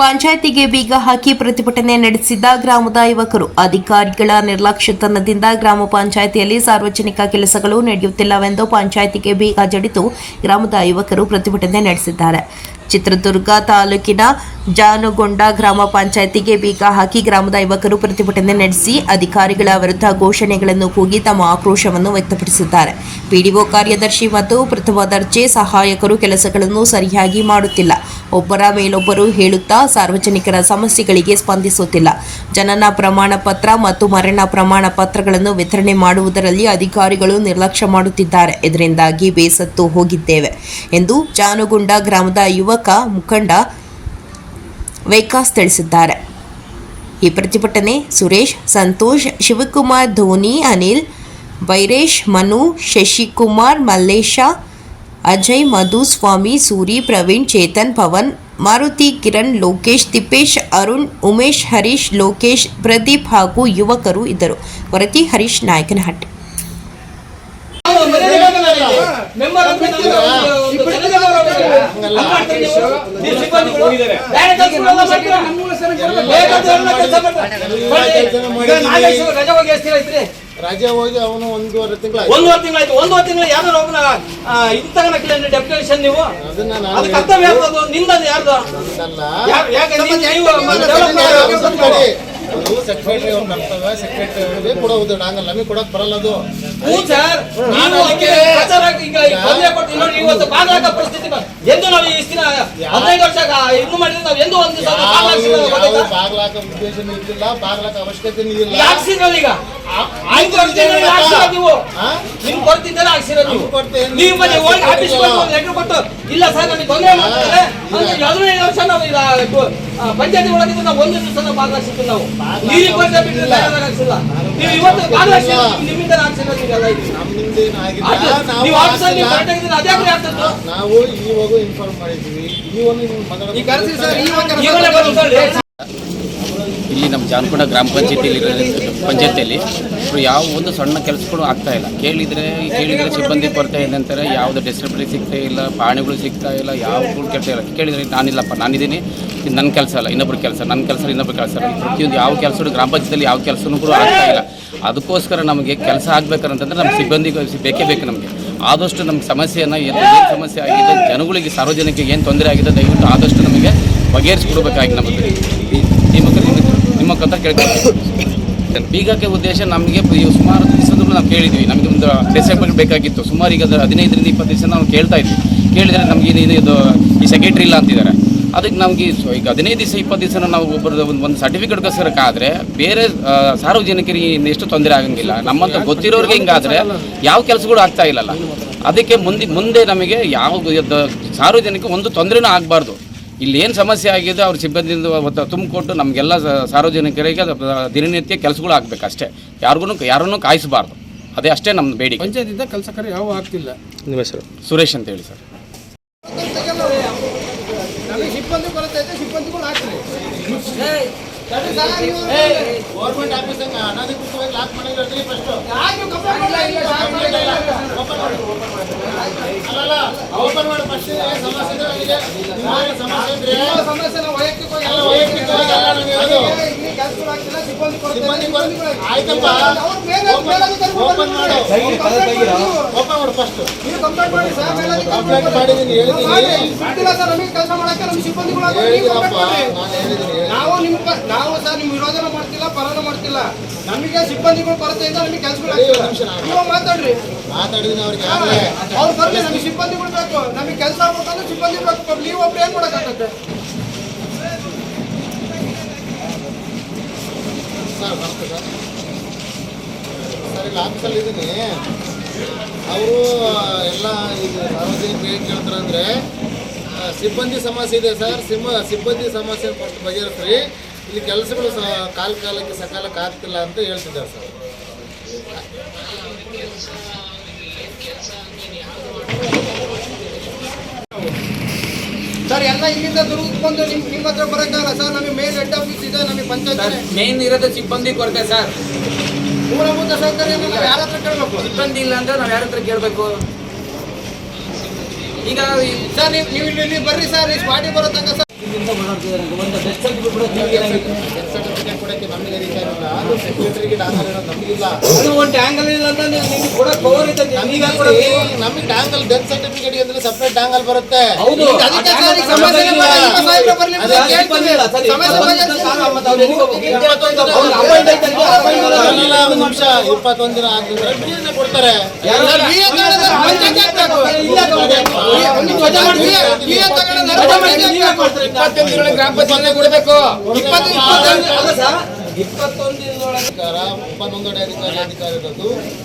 ಪಂಚಾಯತಿಗೆ ಬೀಗ ಹಾಕಿ ಪ್ರತಿಭಟನೆ ನಡೆಸಿದ ಗ್ರಾಮದ ಯುವಕರು. ಅಧಿಕಾರಿಗಳ ನಿರ್ಲಕ್ಷ್ಯತನದಿಂದ ಗ್ರಾಮ ಪಂಚಾಯಿತಿಯಲ್ಲಿ ಸಾರ್ವಜನಿಕ ಕೆಲಸಗಳು ನಡೆಯುತ್ತಿಲ್ಲವೆಂದು ಪಂಚಾಯತಿಗೆ ಬೀಗ ಜಡಿತು ಗ್ರಾಮದ ಯುವಕರು ಪ್ರತಿಭಟನೆ ನಡೆಸಿದ್ದಾರೆ. ಚಿತ್ರದುರ್ಗ ತಾಲೂಕಿನ ಜಾನುಗೊಂಡ ಗ್ರಾಮ ಪಂಚಾಯತಿಗೆ ಬೀಗ ಹಾಕಿ ಗ್ರಾಮದ ಯುವಕರು ಪ್ರತಿಭಟನೆ ನಡೆಸಿ ಅಧಿಕಾರಿಗಳ ವಿರುದ್ಧ ಘೋಷಣೆಗಳನ್ನು ಕೂಗಿ ತಮ್ಮ ಆಕ್ರೋಶವನ್ನು ವ್ಯಕ್ತಪಡಿಸಿದ್ದಾರೆ. ಪಿಡಿಒ ಕಾರ್ಯದರ್ಶಿ ಮತ್ತು ಪ್ರಥಮ ದರ್ಜೆ ಸಹಾಯಕರು ಕೆಲಸಗಳನ್ನು ಸರಿಯಾಗಿ ಮಾಡುತ್ತಿಲ್ಲ. ಒಬ್ಬರ ಮೇಲೊಬ್ಬರು ಹೇಳುತ್ತಾ ಸಾರ್ವಜನಿಕರ ಸಮಸ್ಯೆಗಳಿಗೆ ಸ್ಪಂದಿಸುತ್ತಿಲ್ಲ. ಜನನ ಪ್ರಮಾಣ ಪತ್ರ ಮತ್ತು ಮರಣ ಪ್ರಮಾಣ ಪತ್ರಗಳನ್ನು ವಿತರಣೆ ಮಾಡುವುದರಲ್ಲಿ ಅಧಿಕಾರಿಗಳು ನಿರ್ಲಕ್ಷ್ಯ ಮಾಡುತ್ತಿದ್ದಾರೆ. ಇದರಿಂದಾಗಿ ಬೇಸತ್ತು ಹೋಗಿದ್ದೇವೆ ಎಂದು ಜಾನುಗುಂಡ ಗ್ರಾಮದ ಯುವಕ ಮುಖಂಡ ವೈಕಾಸ್ ತಿಳಿಸಿದ್ದಾರೆ. ಈ ಪ್ರತಿಭಟನೆ ಸುರೇಶ್, ಸಂತೋಷ್, ಶಿವಕುಮಾರ್, ಧೋನಿ, ಅನಿಲ್, ಬೈರೇಶ್, ಮನು, ಶಶಿಕುಮಾರ್, ಮಲ್ಲೇಶ, ಅಜಯ್ ಮಧು ಸ್ವಾಮಿ ಸೂರಿ, ಪ್ರವೀಣ್, ಚೇತನ್, ಪವನ್, ಮಾರುತಿ, ಕಿರಣ್, ಲೋಕೇಶ್ ತಿಪ್ಪೇಶ್ ಅರುಣ್, ಉಮೇಶ್, ಹರೀಶ್, ಲೋಕೇಶ್, ಪ್ರದೀಪ್ ಹಾಗೂ ಯುವಕರು ಇದ್ದರು. ವರತಿ ಹರೀಶ್ ನಾಯಕನಹಟ್ಟಿ ಮೆಂಬರ್ ಅಂತ ನಮ್ಗೆ ಒಂದು ಜನಗಣಮನ ಹಂಗ್ ಮಾಡ್ತೀರಿ ನೀವು? ನೀವು ಸಿಬ್ಬಂದಿಗಳು? ಬೇರೆ ಕೆಲ್ಸಗಳೆಲ್ಲ ಮಾಡ್ತೀರಾ? ಬೇಕಾದ್ರೆ ಎಲ್ಲ ಕೆಲ್ಸ ಮಾಡ್ತಾರೆ. ಈಗ ನಾಗೇಶ್ವರ ರಜೆ ಹೋಗಿ ಎಷ್ಟು ಐತ್ರಿ ಆಯ್ತ್ರಿ? ರಜೆ ಹೋಗಿ ಅವನು ಒಂದೂವರೆ ತಿಂಗಳ ಒಂದೂವರೆ ತಿಂಗಳಾಯ್ತು ಒಂದೂವರೆ ತಿಂಗಳ ಯಾರು ಒಬ್ಬನ ಇಂತಗನಕ್ಕಿಲ್ಲ ಡೆಪ್ಯುಟೇಷನ್ ನೀವು ಅದು ಕರ್ತವ್ಯ ಯಾರ್ದು? ನಿಂದದು ಯಾರ್ದು? ಯಾರು ಯಾಕೆ ನೀವು ನೀವು ಡೆವಲಪ್ ಮಾಡಿ ಸೆಕ್ರೆಟರಿ ಅವ್ರ ಕರ್ತವ್ಯ ಸೆಕ್ರೆಟರಿ ಕೊಡೋದು ಹಂಗಲ್ಲ ನಮಗೆ ಕೊಡಕ್ ಬರಲ್ಲ ಅದು. ಬಾಗ್ಲಾಕ ಉದ್ದೇಶ ಇದ್ದಿಲ್ಲ ಬಾಗ್ಲಾಕ ಅವಶ್ಯಕತೆ ಇಲ್ಲ. ನೀವು? ಕೊಡ್ತಿದ್ದಾರೆ ಹಾಕ್ಸಿರೋದು ಹೋಗಿ ಆಫೀಸ್ ಲೆಟರ್ ಕೊಟ್ಟು ಇಲ್ಲ ಸರ್ ನಮಗೆ ತೊಂದರೆ ಮಾಡ್ತಾರೆ ಅಂದ್ರೆ ಹದಿನೈದು ವರ್ಷ ನಾವು ಈಗ ಆ, ಪಂಚಾಯತಿ ಒಳಗಿದ್ದು ನಾವು ಒಂದು ದಿವಸ ಬಾಗ್ಲಾಕ್ಸಿದ್ದು ನಾವು. ನೀರಿಗೆ ನೀವು ಇವತ್ತು ಬಾಗ್ಲಾಕ್ಸಿಲ್ಲ ನಿಮ್ಮಿಂದ ಹಾಕ್ಸಿರೋದು ಇದು. ನಾವು ನೀವು ಆಫೀಸಲ್ಲಿ ನೀವು ಹಾಕ್ಸಿಲ್ಲ. ಕರೆಕ್ಟ್ ಆಗಿದ್ರೆ ಅದೇ ಯಾಕೆ ಆಗ್ತದ್ದು? ನಾವು ಇವಾಗ ಇನ್ಫಾರ್ಮ್ ಮಾಡಿದ್ವಿ ಬಂದು ಹೇಳಿ. ಇಲ್ಲಿ ನಮ್ಮ ಜಾನಕೊಂಡ ಗ್ರಾಮ ಪಂಚಾಯತಿಯಲ್ಲಿ ಪಂಚಾಯತಿಯಲ್ಲಿ. ಯಾವ ಒಂದು ಸಣ್ಣ ಕೆಲಸಗಳು ಆಗ್ತಾ ಇಲ್ಲ. ಕೇಳಿದರೆ ಕೇಳಿದರೆ ಸಿಬ್ಬಂದಿ ಕೊರತೆ ಇದೆ ಅಂತಾರೆ ಯಾವುದು ಡಿಸ್ಟ್ರಿಬ್ಯೂಟರಿ ಸಿಗ್ತಾ ಇಲ್ಲ, ಪಾಣಿಗಳು ಸಿಗ್ತಾ ಇಲ್ಲ ಯಾವ್ದು ಕೆಲಸ ಇಲ್ಲ. ಕೇಳಿದರೆ ನಾನಿಲ್ಲಪ್ಪ, ನಾನಿದ್ದೀನಿ. ಇದು ನನ್ನ ಕೆಲಸ ಅಲ್ಲ, ಇನ್ನೊಬ್ರು ಕೆಲಸ, ನನ್ನ ಕೆಲಸ ಇನ್ನೊಬ್ಬರ ಕೆಲಸ ಪ್ರತಿಯೊಂದು ಯಾವ ಕೆಲಸ ಗ್ರಾಮ ಪಂಚಾಯತಿಯಲ್ಲಿ ಯಾವ ಕೆಲಸನೂ ಕೂಡ ಆಗ್ತಾ ಇಲ್ಲ. ಅದಕ್ಕೋಸ್ಕರ ನಮಗೆ ಕೆಲಸ ಆಗ್ಬೇಕಂತಂದ್ರೆ ನಮ್ಮ ಸಿಬ್ಬಂದಿ ಬೇಕೇ ಬೇಕು ನಮಗೆ. ಆದಷ್ಟು ನಮ್ಮ ಸಮಸ್ಯೆಯನ್ನು ಏನು ಸಮಸ್ಯೆ ಆಗಿದೆ, ಜನಗಳಿಗೆ, ಸಾರ್ವಜನಿಕರಿಗೆ ಏನು ತೊಂದರೆ ಆಗಿದೆ, ದಯವಿಟ್ಟು ಆದಷ್ಟು ನಮಗೆ ಬಗೆಹರಿಸಿಕೊಡ್ಬೇಕಾಗಿ ನಮಗೆ. ಕಥ ಕೇಳ್ಕೊಳ್ತೀವಿ ಬೀಗಕ್ಕೆ ಉದ್ದೇಶ ನಮಗೆ ಸುಮಾರು ದಿವಸದಲ್ಲೂ ನಾವು ಕೇಳಿದ್ವಿ. ನಮಗೆ ಒಂದು ಡಿಸೆಂಬರ್ ಬೇಕಾಗಿತ್ತು. ಸುಮಾರು ಈಗ ಹದಿನೈದರಿಂದ ಇಪ್ಪತ್ತು ದಿವಸ ನಾವು ಕೇಳ್ತಾ ಇದ್ವಿ. ಕೇಳಿದರೆ ನಮಗೆ ಇದು ಇದು ಈ ಸೆಕ್ರೆಟ್ರಿ ಇಲ್ಲ ಅಂತಿದ್ದಾರೆ. ಅದಕ್ಕೆ ನಮಗೆ ಈಗ ಹದಿನೈದು ದಿವಸ, ಇಪ್ಪತ್ತು ದಿವಸ ನಾವು ಒಬ್ಬರದ್ದು ಒಂದು ಒಂದು ಸರ್ಟಿಫಿಕೇಟ್ಗೋಸ್ಕರಕ್ಕಾದರೆ ಬೇರೆ ಸಾರ್ವಜನಿಕರಿಗೆ ಇನ್ನೆಷ್ಟು ತೊಂದರೆ ಆಗಂಗಿಲ್ಲ. ನಮ್ಮಂತ ಗೊತ್ತಿರೋರಿಗೆ ಹಿಂಗಾದರೆ ಯಾವ ಕೆಲಸಗಳು ಆಗ್ತಾ ಇಲ್ಲಲ್ಲ. ಅದಕ್ಕೆ ಮುಂದೆ ಮುಂದೆ ನಮಗೆ ಯಾವ ಸಾರ್ವಜನಿಕ ಒಂದು ತೊಂದರೆನೂ ಆಗಬಾರ್ದು. ಇಲ್ಲಿ ಏನು ಸಮಸ್ಯೆ ಆಗಿದೆ ಅವ್ರ ಸಿಬ್ಬಂದಿಯಿಂದ ತುಂಬಿಕೊಟ್ಟು ನಮಗೆಲ್ಲ ಸಾರ್ವಜನಿಕರಿಗೆ ಅದು ದಿನನಿತ್ಯ ಕೆಲಸಗಳು ಆಗಬೇಕು ಅಷ್ಟೇ. ಯಾರಿಗೂ ಯಾರನ್ನೂ ಕಾಯಿಸಬಾರ್ದು. ಅದೇ ಅಷ್ಟೇ ನಮ್ಮ ಬೇಡಿಕೆ. ಪಂಚಾಯತಿಂದ ಕೆಲಸ ಕಾರ್ಯ ಯಾವ ಆಗ್ತಿಲ್ಲ. ನಿಮ್ಮ ಹೆಸರು? ಸುರೇಶ್ ಅಂತ ಹೇಳಿ ಸರ್. ಸಿಬ್ಬಂದಿ ಗೌರ್ಮೆಂಟ್ ಆಫೀಸ್ ಅನಧಿಕೃತವಾಗಿ ಲಾಕ್ ಮಾಡಿದ್ರೆ? ಫಸ್ಟ್ ಅಲ್ಲಲ್ಲ ಓಪನ್ ಮಾಡಿ. ಫಸ್ಟ್ ಸಮಸ್ಯೆ ಇದೆ ನಿಮ್ಗೆ? ಸಮಸ್ಯೆ ಇದ್ರೆ? ಸಮಸ್ಯೆ ನಾವು ವೈಯಕ್ತಿಕವಾಗಿ ಎಲ್ಲ ವೈಯಕ್ತಿಕವಾಗಿ ನಮ್ಗೆ ಸಿಬ್ಬಂದಿ ಸಿಬ್ಬಂದಿ. ಆಯ್ತಪ್ಪ. ಓಪನ್ ಫಸ್ಟ್ ನೀವು ಸರ್, ಮಾಡಿದೀನಿ ಹೇಳಿದೀನಿ ಸರ್ ನಮಗೆ ಕೆಲಸ ಮಾಡಕ್ಕೆ ನಮ್ಮ ಸಿಬ್ಬಂದಿಗಳು ನೀವು ನಿಮ್ಮ ನಾವು ಸರ್ ನಿಮ್ಮ ವಿರೋಧನ ಮಾಡ್ತಿಲ್ಲ ಪರನ ಮಾಡ್ತಿಲ್ಲ ನಮಗೆ ಸಿಬ್ಬಂದಿಗಳು ಕೊರತೆಯಿಂದ ನಮಗೆ ಕೆಲಸಗಳು ನೀವು ಮಾತಾಡ್ರಿ ಮಾತಾಡಿ ಅವ್ರಿಗೆ ಅವ್ರು ಬರ್ಲಿ ನಮಗೆ ಸಿಬ್ಬಂದಿಗಳು ಬೇಕು ನಮಗೆ ಕೆಲಸ ಆಗ್ಬೇಕಂದ್ರೆ ಸಿಬ್ಬಂದಿ ಬೇಕು ನೀವು ಒಬ್ರು ಏನ್ ಮಾಡಕ್ಕಾಗತ್ತೆ ಸರ್ ನಮಸ್ತೆ ಸರ್ ಇಲ್ಲಿ ಆಫೀಸಲ್ಲಿ ಇದ್ದೀನಿ. ಅವರು ಎಲ್ಲ ಇದು ಸಾರ್ವಜನಿಕರು ಏನು ಕೇಳ್ತಾರೆ ಅಂದರೆ ಸಿಬ್ಬಂದಿ ಸಮಸ್ಯೆ ಇದೆ ಸರ್. ಸಿಂಬ ಸಿಬ್ಬಂದಿ ಸಮಸ್ಯೆ ಫಸ್ಟ್ ಬಗೆಹರಿಸ್ರಿ. ಇಲ್ಲಿ ಕೆಲಸಗಳು ಸಹ ಕಾಲ ಕಾಲಕ್ಕೆ ಸಕಾಲಕ್ಕೆ ಆಗ್ತಿಲ್ಲ ಅಂತ ಹೇಳ್ತಿದ್ದಾರೆ ಸರ್. ಸರ್ ಎಲ್ಲ ಇಲ್ಲಿಂದ ದುರ್ಗಕ್ಕೆ ನಿಮ್ ನಿಮ್ಮ ಹತ್ರ ಬರಕ್ಕಾಗಲ್ಲ ಸರ್. ನಮಗೆ ಮೇನ್ ಹೆಡ್ ಆಫೀಸ್ ಇದೆ ನಮಗೆ ಪಂಚಾಯತ್ ಮೇನ್ ಇರೋದು ಸಿಬ್ಬಂದಿ ಕೊರತೆ ಸರ್. ಮೂಲಭೂತ ಸೌಕರ್ಯ ಯಾರ ಹತ್ರ ಕೇಳಬೇಕು? ಸಿಬ್ಬಂದಿ ಇಲ್ಲ ಅಂದ್ರೆ ನಾವು ಯಾರ ಹತ್ರ ಕೇಳಬೇಕು? ಈಗ ಸರ್ ನೀವು ನೀವು ಇಲ್ಲಿ ಬರ್ರಿ ಸರ್ ಈ ಸ್ಪಾಟಿ ಬರೋ ತನಕ ಸರ್. ಇಲ್ಲಿಂದ ಓಡಾಡ್ತಿದ್ದಾರೆ ಒಂದು? ಸರ್ಟಿಫಿಕೇಟ್ ಕೊಡಕ್ಕೆ ನಮಗೆ ಅಧಿಕಾರ ಅದು ಸೆಕ್ರೆಟರಿಗೆ ನಮಗಿಲ್ಲ ಅದು ಒಂದು ಟ್ಯಾಂಗಲ್ ಇಲ್ಲ ಅಂತ ನಿಮ್ಗೆ ಕೂಡ ಇದೆ ನಮಗೆ ಡೆತ್ ಸರ್ಟಿಫಿಕೇಟ್ ಅಂದ್ರೆ ಸಪ್ರೇಟ್ ಬರುತ್ತೆ ಹೌದು ಅದಕ್ಕೆ ಸರ್ ಸಮಸ್ಯೆ ಬರ್ಲಿ ಸರ್ ಒಂದು ನಿಮಿಷ ಇಪ್ಪತ್ತೊಂದು ದಿನ ಆಗಿದ್ರೆ ಕೊಡ್ತಾರೆ ಪಂಚಾಯ್ತಿ ಹಾಕ್ಬೇಕು. ಇಲ್ಲ ಇಪ್ಪತ್ತೊಂದು ದಿನಗಳ ಗ್ರಾಮ ಪಂಚಾಯತ್ ಕೊಡಬೇಕು. ಇಪ್ಪತ್ತು ಇಪ್ಪತ್ತೊಂದು ಇಪ್ಪತ್ತೊಂದು ಅಧಿಕಾರ ಅಧಿಕಾರಿ ಅಧಿಕಾರಿ ಇರೋದು.